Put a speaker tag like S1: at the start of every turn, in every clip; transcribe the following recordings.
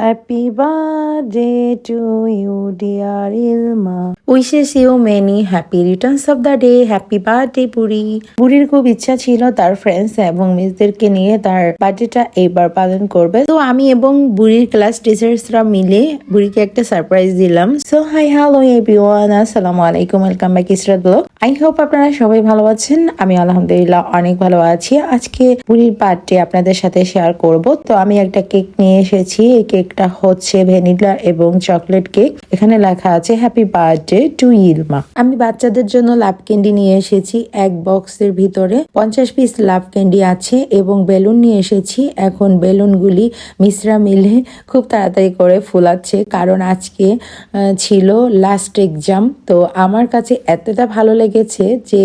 S1: Happy birthday to you, dear Ilma. Wishes you many happy returns of the day. Happy birthday, বুড়ি বুড়ির খুব ইচ্ছা ছিল তার ফ্রেন্ডস এবং মিসদেরকে নিয়ে তার বার্থডেটা এইবার পালন করবে। তো আমি এবং বুড়ির ক্লাস টিচার্সরা মিলে বুড়িকে একটা সারপ্রাইজ দিলাম। সো হাই হ্যালো এভরিওয়ান আসসালামু আলাইকুম welcome back Israt vlog I hope আপনারা সবাই ভালো আছেন। আমি আলহামদুলিল্লাহ অনেক ভালো আছি। আজকে বুড়ির বার্থডে আপনাদের সাথে শেয়ার করব। তো আমি একটা কেক নিয়ে এসেছি। এই কেকটা হচ্ছে ভ্যানিলা এবং চকলেট কেক এখানে লেখা আছে হ্যাপি বার্থডে টু ইলমা আমি বাচ্চাদের জন্য লাভ ক্যান্ডি নিয়ে এসেছি। এক বক্সের ভিতরে পঞ্চাশ পিস লাভ ক্যান্ডি আছে এবং বেলুন নিয়ে এসেছি। এখন বেলুনগুলি মিশ্রা মিলে খুব তাড়াতাড়ি করে ফুলাচ্ছে। কারণ আজকে ছিল লাস্ট এক্সাম তো আমার কাছে এতটা ভালো লেগেছে যে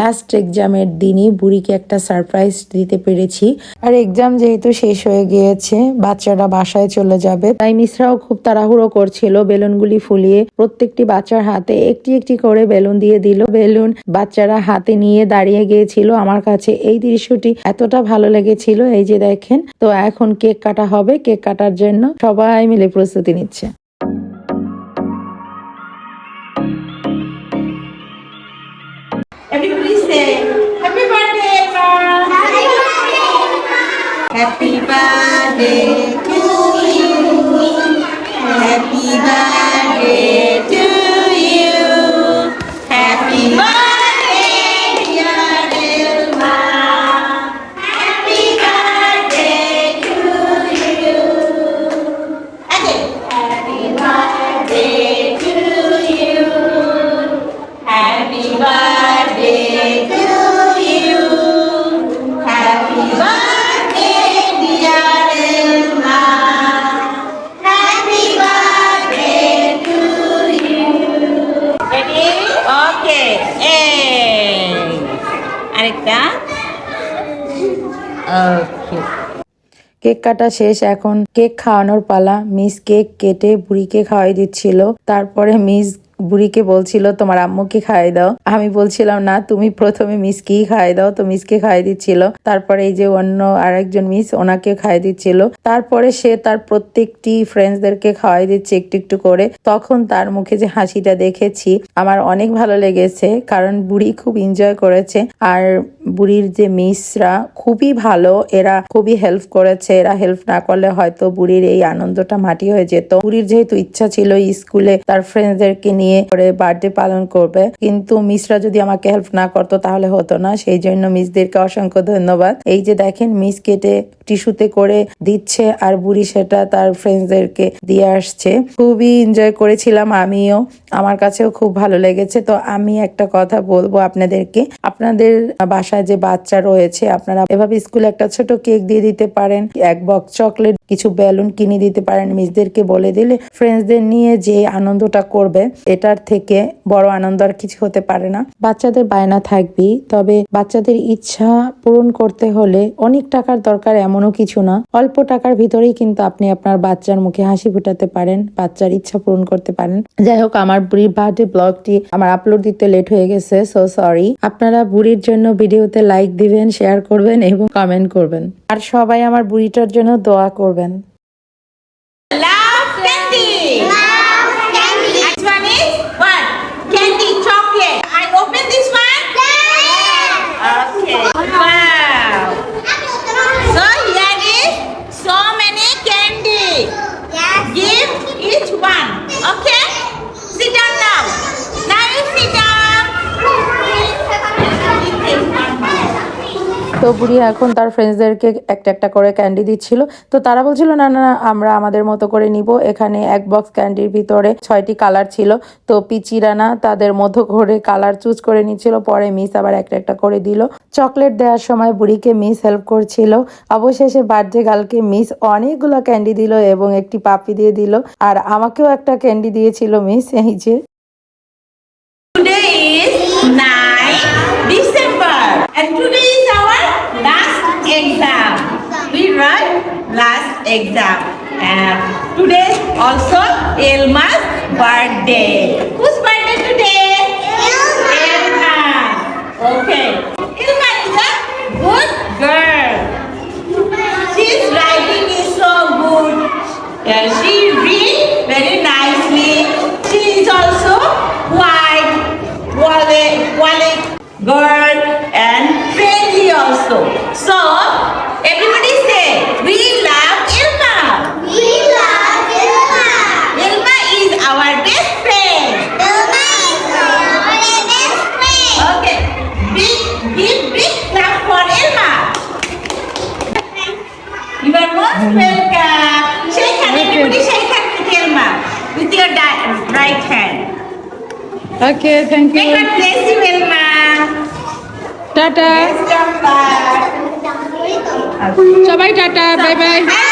S1: লাস্ট এক্সামের দিনই বুড়িকে একটা সারপ্রাইজ দিতে পেরেছি। আর এক্সাম যেহেতু শেষ হয়ে গিয়েছে বাচ্চারা বাসায় চলে যাবে। তাই মিশ্রাও খুব তাড়াহুড়ো করছিল বেলুনগুলি ফুলিয়ে। প্রত্যেকটি বাচ্চার হাতে একটি একটি করে বেলুন দিয়ে দিল। বেলুন বাচ্চারা হাতে নিয়ে দাঁড়িয়ে গিয়েছিল আমার কাছে। এই দৃশ্যটি এতটা ভালো লেগেছিল এই যে দেখেন। তো এখন কেক কাটা হবে কেক কাটার জন্য সবাই মিলে প্রস্তুতি নিচ্ছে।
S2: Everybody say Happy birthday, Emma. Happy birthday to you. Happy birthday to you. আরেকটা Okay.
S1: কেক কাটা শেষ, এখন কেক খাওয়ানোর পালা। মিস কেক কেটে বুড়িকে খাওয়াই দিচ্ছিল। তারপরে মিস বুড়িকে বলছিল, তোমার আম্মুকে খাইয়ে দাও। আমি বলছিলাম, না, তুমি প্রথমে মিসকেই খাইয়ে দাও। তো মিসকে খাইয়ে দিচ্ছিল। তারপরে এই যে অন্য আরেকজন মিস ওনাকে খাইয়ে দিচ্ছিল। তারপরে সে তার প্রত্যেকটি ফ্রেন্ডসদেরকে খাওয়াই দিচ্ছে একটু একটু করে। তখন তার মুখে যে হাসিটা দেখেছি, আমার অনেক ভালো লেগেছে। কারণ বুড়ি খুব এনজয় করেছে। আর বুড়ির যে মিসরা খুবই ভালো। এরা খুবই হেল্প করেছে। এরা হেল্প না করলে হয়তো বুড়ির এই আনন্দটা মাটি হয়ে যেত। বুড়ির যেহেতু ইচ্ছা ছিল স্কুলে তার ফ্রেন্ডসদেরকে নিয়ে করে বার্থডে পালন করবে। কিন্তু মিসরা যদি আমাকে হেল্প না করতো তাহলে হতো না। সেই জন্য মিসদেরকে অসংখ্য ধন্যবাদ। এই যে দেখেন, মিস কেটে টিস্যুতে করে দিচ্ছে আর বুড়ি সেটা তার ফ্রেন্ডসদেরকে দিয়ে আসছে। খুবই এনজয় করেছিলাম আমিও। আমার কাছেও খুব ভালো লেগেছে। তো আমি একটা কথা বলব আপনাদেরকে। আপনাদের বাসায় যে বাচ্চা রয়েছে, আপনারা এভাবে স্কুলে একটা ছোট কেক দিয়ে দিতে পারেন। এক বক্স চকলেট কিছু বেলুন কিনে দিতে পারেন। মিসদেরকে বলে দিলে ফ্রেন্ডসদের নিয়ে যে আনন্দটা করবে এটার থেকে বড় আনন্দ আর কিছু হতে পারে না। বাচ্চাদের বায়না থাকবেই তবে বাচ্চাদের ইচ্ছা পূরণ করতে হলে অনেক টাকার দরকার এমনও কিছু না। অল্প টাকার ভিতরেই কিন্তু আপনি আপনার বাচ্চার মুখে হাসি ফুটাতে পারেন, বাচ্চার ইচ্ছা পূরণ করতে পারেন। যাই হোক, আমার বুড়ির বার্থডে ব্লগটি আমার আপলোড দিতে লেট হয়ে গেছে সো সরি আপনারা বুড়ির জন্য ভিডিওতে লাইক দিবেন শেয়ার করবেন এবং কমেন্ট করবেন। আর সবাই আমার বুড়িটার জন্য দোয়া করবেন। তো বুড়ি এখন তার ফ্রেন্ডসদেরকে একটা একটা করে ক্যান্ডি দিচ্ছিল। তো তারা বলছিল না না না, আমরা আমাদের মতো করে নিব। এখানে এক বক্স ক্যান্ডির ভিতরে ছয়টি কালার ছিল। তো পিচিরানা তাদের মতো করে কালার চুজ করে নিচ্ছিল। পরে মিস আবার একটা একটা করে দিল। চকলেট দেওয়ার সময় বুড়িকে মিস হেল্প করছিল। অবশেষে বার্থডে গার্লকে মিস অনেকগুলো ক্যান্ডি দিল এবং একটি পাপি দিয়ে দিল। আর আমাকেও একটা ক্যান্ডি দিয়েছিল মিস এই যে।
S2: Today is 9 December and today is our exam. We write last exam and today also Elma's birthday. Whose birthday today? Elma. Okay. Elma is a good girl. She's writing is so good. Uh, Okay
S1: thank
S2: May God bless you, Ilma.
S1: Tata
S2: Welcome back.
S1: সবাই tata bye bye
S2: Bye